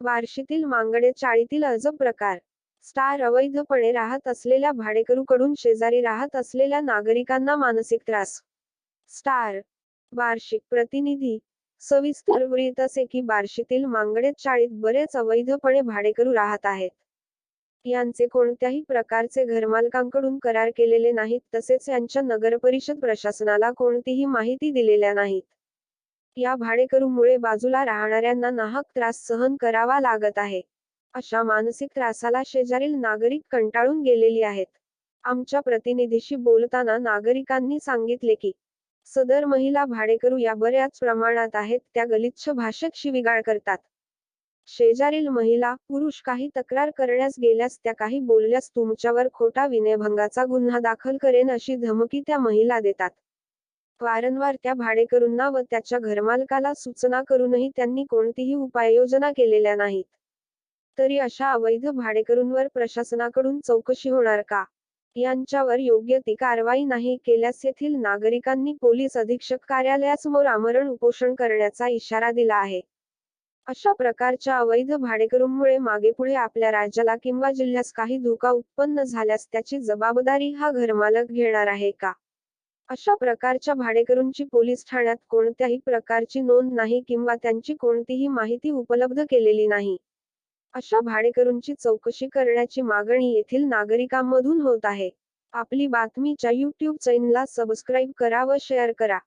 बार्शीतील मांगडे चाळीतील अजब प्रकार. स्टार अवैधपणे राहत असलेल्या भाडेकरूकडून शेजारी राहत असलेल्या नागरिकांना मानसिक त्रास. स्टार. वार्षिक प्रतिनिधी. सविस्तर वृत्त असे की बार्शीतील मांगडे चाळीत बरेच अवैधपणे भाडेकरू राहत आहेत. यांचे कोणत्याही प्रकारचे घरमालकांकडून करार केलेले नाहीत तसेच यांच्या नगरपरिषद प्रशासनाला कोणतीही माहिती दिलेल्या नाहीत. या भाडेकरूमुळे बाजूला राहणाऱ्यांना नाहक त्रास सहन करावा लागत आहे. अशा मानसिक त्रासाला शेजारील नागरिक कंटाळून गेलेली आहेत. आमच्या प्रतिनिधीशी बोलताना नागरिकांनी सांगितले की सदर महिला भाडेकरू या बऱ्याच प्रमाणात आहेत त्या गलिच्छ भाषेत शिवीगाळ करतात. शेजारील महिला पुरुष काही तक्रार करण्यास गेल्यास त्या काही बोलल्यास तुमच्यावर खोटा विनयभंगाचा गुन्हा दाखल करेन अशी धमकी त्या महिला देतात. वारंवार त्या भाडेकरूंना व त्याच्या घरमालकाला सूचना करूनही त्यांनी कोणतीही उपाययोजना केलेल्या नाहीत. तरी अशा अवैध भाडेकरूंवर प्रशासनाकडून चौकशी होणार का? यांच्यावर योग्य ती कारवाई नाही केल्यास येथील नागरिकांनी पोलीस अधीक्षक कार्यालयासमोर आमरण उपोषण करण्याचा इशारा दिला आहे. अशा प्रकारच्या अवैध भाडेकरूंमुळे मागेपुढे आपल्या राज्याला किंवा जिल्ह्यास काही धोका उत्पन्न झाल्यास त्याची जबाबदारी हा घरमालक घेणार आहे का? अशा प्रकारच्या भाडेकरूंची पोलीस ठाण्यात कोणत्याही प्रकारची नोंद नाही किंवा त्यांची कोणतीही माहिती उपलब्ध केलेली नाही. अशा भाडेकरूंची चौकशी करण्याची मागणी येथील नागरिकांमधून होत आहे. आपली बातमीच्या युट्यूब चॅनलला सबस्क्राईब करा व शेअर करा.